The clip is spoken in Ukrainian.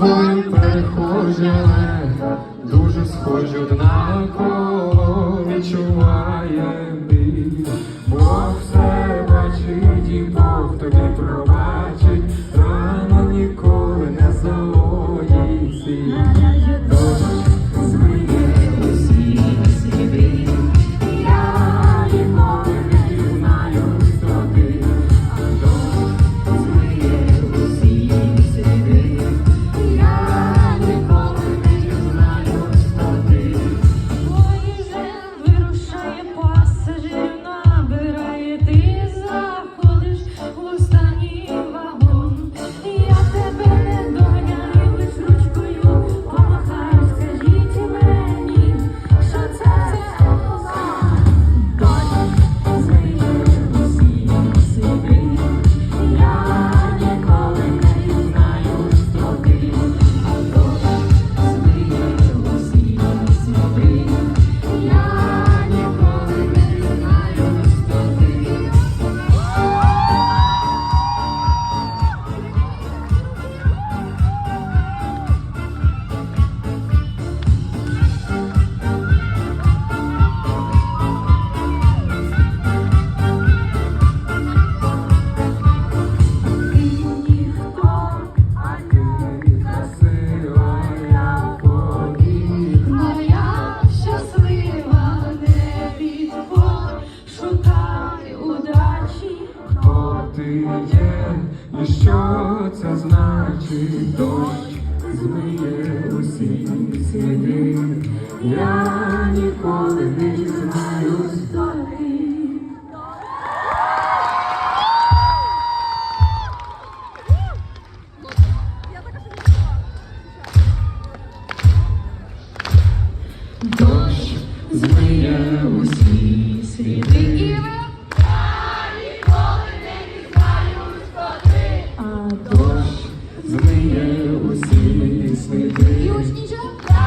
тобою перехожили, дуже схожі однаково відчуває біль Бог все. що це значить, дощ змиє усі сліди. Я ніколи не знаю спати. Дощ змиє усі сліди. George Ninja.